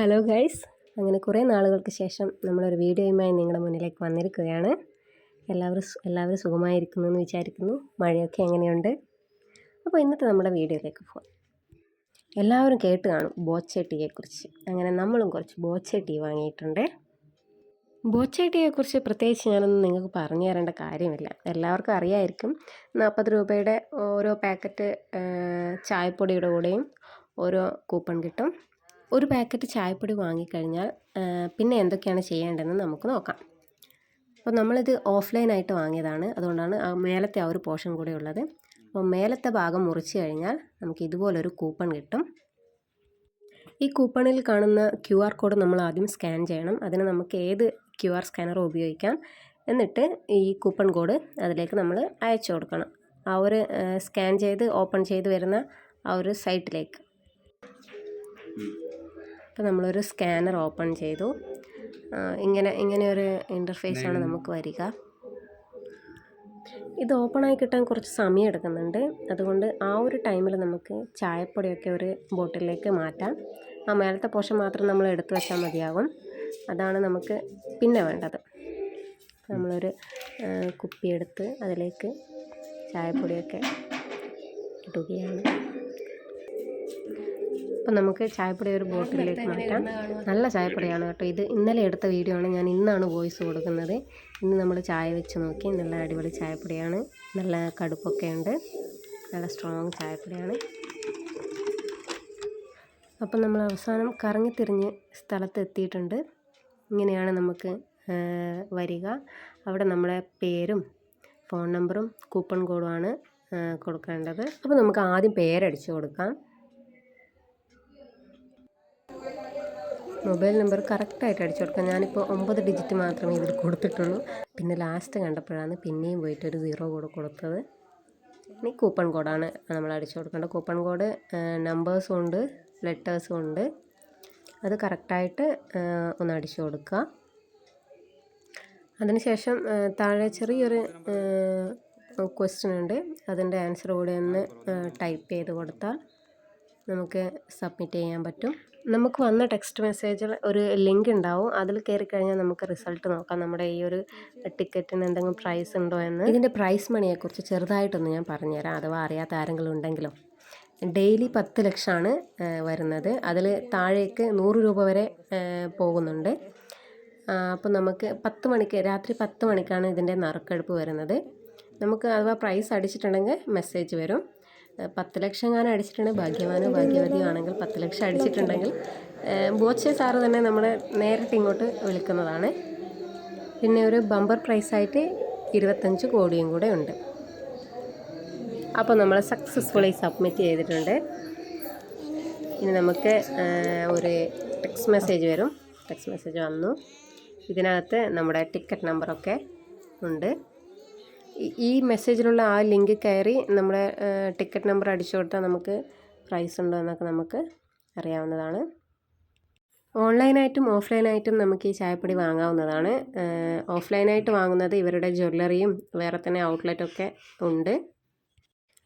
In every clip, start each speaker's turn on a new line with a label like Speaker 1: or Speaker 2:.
Speaker 1: Hello guys. അങ്ങനെ കുറേ നാളുകൾക്ക് ശേഷം നമ്മളൊരു വീഡിയോയുമായി നിങ്ങളുടെ മുന്നിലേക്ക് വന്നിരിക്കുകയാണ്. എല്ലാവരും എല്ലാവരും സുഖമായിരിക്കുന്നു എന്ന് വിചാരിക്കുന്നു. മഴയൊക്കെ എങ്ങനെയുണ്ട്? അപ്പോൾ ഇന്നത്തെ നമ്മുടെ വീഡിയോയിലേക്ക് പോകാം എല്ലാവരും കേട്ട് കാണും ബോച്ചട്ടിയെക്കുറിച്ച്. അങ്ങനെ നമ്മളും കുറച്ച് ബോച്ചട്ടി വാങ്ങിയിട്ടുണ്ട്. ബോച്ചട്ടിയെക്കുറിച്ച് പ്രത്യേകിച്ച് ഞാനൊന്നും നിങ്ങൾക്ക് പറഞ്ഞു തരേണ്ട കാര്യമില്ല. എല്ലാവർക്കും അറിയായിരിക്കും. നാൽപ്പത് രൂപയുടെ ഓരോ പാക്കറ്റ് ചായപ്പൊടിയുടെ കൂടെയും ഓരോ കൂപ്പൺ കിട്ടും. ഒരു പാക്കറ്റ് ചായപ്പൊടി വാങ്ങിക്കഴിഞ്ഞാൽ പിന്നെ എന്തൊക്കെയാണ് ചെയ്യേണ്ടതെന്ന് നമുക്ക് നോക്കാം. അപ്പോൾ നമ്മളിത് ഓഫ്ലൈനായിട്ട് വാങ്ങിയതാണ്. അതുകൊണ്ടാണ് ആ മേലത്തെ ആ ഒരു പോർഷൻ കൂടെ ഉള്ളത്. അപ്പോൾ മേലത്തെ ഭാഗം മുറിച്ച് കഴിഞ്ഞാൽ നമുക്ക് ഇതുപോലൊരു കൂപ്പൺ കിട്ടും. ഈ കൂപ്പണിൽ കാണുന്ന ക്യു ആർ കോഡ് നമ്മൾ ആദ്യം സ്കാൻ ചെയ്യണം. അതിന് നമുക്ക് ഏത് ക്യു ആർ സ്കാനറും ഉപയോഗിക്കാം എന്നിട്ട് ഈ കൂപ്പൺ കോഡ് അതിലേക്ക് നമ്മൾ അയച്ചു കൊടുക്കണം. ആ ഒരു സ്കാൻ ചെയ്ത് ഓപ്പൺ ചെയ്ത് വരുന്ന ആ ഒരു സൈറ്റിലേക്ക്. അപ്പോൾ നമ്മളൊരു സ്കാനർ ഓപ്പൺ ചെയ്തു. ഇങ്ങനെ ഇങ്ങനെ ഒരു ഇന്റർഫേസ് ആണ് നമുക്ക് വരിക. ഇത് ഓപ്പൺ ആയി കിട്ടാൻ കുറച്ച് സമയം എടുക്കുന്നുണ്ട്. അതുകൊണ്ട് ആ ഒരു ടൈമിൽ നമുക്ക് ചായപ്പൊടിയൊക്കെ ഒരു ബോട്ടിലേക്ക് മാറ്റാം. ആ മേലത്തെ പോഷൻ മാത്രം നമ്മൾ എടുത്തു വെച്ചാൽ മതിയാകും. അതാണ് നമുക്ക് പിന്നെ വേണ്ടത്. നമ്മളൊരു കുപ്പിയെടുത്ത് അതിലേക്ക് ചായപ്പൊടിയൊക്കെ ഇടുകയാണ്. അപ്പം നമുക്ക് ചായപ്പൊടി ഒരു ബോട്ടിലേക്ക് മാറ്റാം. നല്ല ചായപ്പൊടിയാണ് കേട്ടോ ഇത്. ഇന്നലെ എടുത്ത വീഡിയോ ആണ്. ഞാൻ ഇന്നാണ് വോയിസ് കൊടുക്കുന്നത്. ഇന്ന് നമ്മൾ ചായ വെച്ച് നോക്കി. നല്ല അടിപൊളി ചായപ്പൊടിയാണ്. നല്ല കടുപ്പൊക്കെ ഉണ്ട്. നല്ല സ്ട്രോങ് ചായപ്പൊടിയാണ്. അപ്പം നമ്മൾ അവസാനം കറങ്ങിത്തിരിഞ്ഞ് സ്ഥലത്ത് എത്തിയിട്ടുണ്ട്. ഇങ്ങനെയാണ് നമുക്ക് വരിക. അവിടെ നമ്മുടെ പേരും ഫോൺ നമ്പറും കൂപ്പൺ കോഡുമാണ് കൊടുക്കേണ്ടത്. അപ്പോൾ നമുക്ക് ആദ്യം പേരടിച്ച് കൊടുക്കാം. മൊബൈൽ നമ്പർ കറക്റ്റായിട്ട് അടിച്ചു കൊടുക്കാം ഞാനിപ്പോൾ ഒമ്പത് ഡിജിറ്റ് മാത്രമേ ഇതിൽ കൊടുത്തിട്ടുള്ളൂ. പിന്നെ ലാസ്റ്റ് കണ്ടപ്പോഴാണ് പിന്നെയും പോയിട്ട് ഒരു സീറോ കൂടെ കൊടുത്തത്. ഇനി കൂപ്പൺ കോഡാണ് നമ്മൾ അടിച്ചു കൊടുക്കേണ്ടത്. കൂപ്പൺ കോഡ് നമ്പേഴ്സും ഉണ്ട് ലെറ്റേഴ്സും ഉണ്ട്. അത് കറക്റ്റായിട്ട് ഒന്ന് അടിച്ചു കൊടുക്കുക. അതിനുശേഷം താഴെ ചെറിയൊരു ക്വസ്റ്റ്യൻ ഉണ്ട്. അതിന്റെ ആൻസർ കൂടെ ഒന്ന് ടൈപ്പ് ചെയ്ത് കൊടുത്താൽ നമുക്ക് സബ്മിറ്റ് ചെയ്യാൻ പറ്റും. നമുക്ക് വന്ന ടെക്സ്റ്റ് മെസ്സേജിൽ ഒരു ലിങ്ക് ഉണ്ടാവും. അതിൽ കയറി കഴിഞ്ഞാൽ നമുക്ക് റിസൾട്ട് നോക്കാം. നമ്മുടെ ഈ ഒരു ടിക്കറ്റിന് എന്തെങ്കിലും പ്രൈസ് ഉണ്ടോ എന്ന്. ഇതിന്റെ പ്രൈസ് മണിയെക്കുറിച്ച് ചെറുതായിട്ടൊന്ന് ഞാൻ പറഞ്ഞുതരാം. അഥവാ അറിയാത്ത ആരെങ്കിലും ഉണ്ടെങ്കിലോ. ഡെയിലി പത്ത് ലക്ഷമാണ് വരുന്നത്. അതിൽ താഴേക്ക് നൂറ് രൂപ വരെ പോകുന്നുണ്ട്. അപ്പോൾ നമുക്ക് പത്ത് മണിക്ക് രാത്രി പത്ത് മണിക്കാണ് ഇതിന്റെ നറുക്കെടുപ്പ് വരുന്നത്. നമുക്ക് അഥവാ പ്രൈസ് അടിച്ചിട്ടുണ്ടെങ്കിൽ മെസ്സേജ് വരും. പത്ത് ലക്ഷം ഞാൻ അടിച്ചിട്ടുണ്ടെങ്കിൽ ഭാഗ്യവാനോ ഭാഗ്യവതിയോ ആണെങ്കിൽ പത്ത് ലക്ഷം അടിച്ചിട്ടുണ്ടെങ്കിൽ ബോച്ചെ സാറ് തന്നെ നമ്മളെ നേരിട്ട് ഇങ്ങോട്ട് വിളിക്കുന്നതാണ്. പിന്നെ ഒരു ബമ്പർ പ്രൈസായിട്ട് ഇരുപത്തഞ്ച് കോടിയും കൂടെ ഉണ്ട്. അപ്പോൾ നമ്മൾ സക്സസ്ഫുള്ളി സബ്മിറ്റ് ചെയ്തിട്ടുണ്ട്. ഇനി നമുക്ക് ഒരു ടെക്സ്റ്റ് മെസ്സേജ് വരും. ടെക്സ്റ്റ് മെസ്സേജ് വന്നു. ഇതിനകത്ത് നമ്മുടെ ടിക്കറ്റ് നമ്പറൊക്കെ ഉണ്ട്. ഈ മെസ്സേജിലുള്ള ആ ലിങ്ക് കയറി നമ്മുടെ ടിക്കറ്റ് നമ്പർ അടിച്ചു കൊടുത്താൽ നമുക്ക് പ്രൈസ് ഉണ്ടോ എന്നൊക്കെ നമുക്ക് അറിയാവുന്നതാണ്. ഓൺലൈനായിട്ടും ഓഫ്ലൈനായിട്ടും നമുക്ക് ഈ ചായപ്പൊടി വാങ്ങാവുന്നതാണ്. ഓഫ്ലൈനായിട്ട് വാങ്ങുന്നത് ഇവരുടെ ജ്വല്ലറിയും വേറെ തന്നെ ഔട്ട്ലെറ്റൊക്കെ ഉണ്ട്.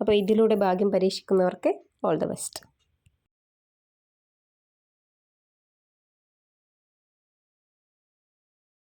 Speaker 1: അപ്പോൾ ഇതിലൂടെ ഭാഗ്യം പരീക്ഷിക്കുന്നവർക്ക് ഓൾ ദ ബെസ്റ്റ്